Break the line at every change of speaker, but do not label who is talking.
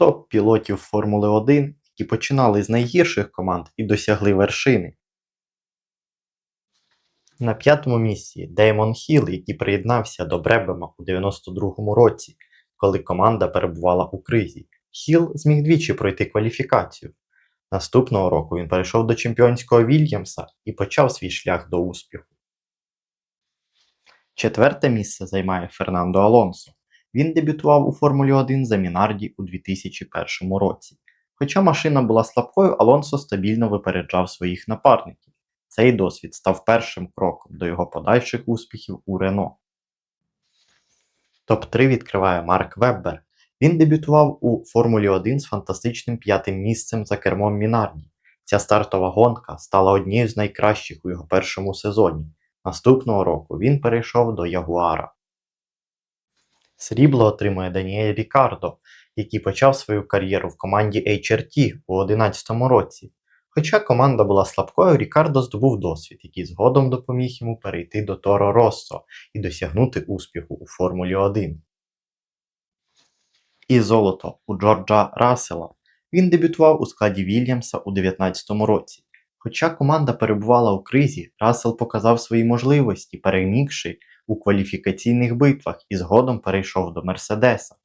топ-пілотів Формули 1, які починали з найгірших команд і досягли вершини. На п'ятому місці Деймон Хіл, який приєднався до Бребема у 92-му році, коли команда перебувала у кризі. Хіл зміг двічі пройти кваліфікацію. Наступного року він перейшов до чемпіонського Вільямса і почав свій шлях до успіху. Четверте місце займає Фернандо Алонсо. Він дебютував у Формулі 1 за Мінарді у 2001 році. Хоча машина була слабкою, Алонсо стабільно випереджав своїх напарників. Цей досвід став першим кроком до його подальших успіхів у Рено. Топ-3 відкриває Марк Веббер. Він дебютував у Формулі 1 з фантастичним п'ятим місцем за кермом Мінарді. Ця стартова гонка стала однією з найкращих у його першому сезоні. Наступного року він перейшов до Ягуара. Срібло отримує Даніель Рікардо, який почав свою кар'єру в команді HRT у 2011 році. Хоча команда була слабкою, Рікардо здобув досвід, який згодом допоміг йому перейти до Торо Россо і досягнути успіху у Формулі 1. І золото у Джорджа Рассела. Він дебютував у складі Вільямса у 2019 році. Хоча команда перебувала у кризі, Рассел показав свої можливості, перемігши у кваліфікаційних битвах і згодом перейшов до Мерседеса.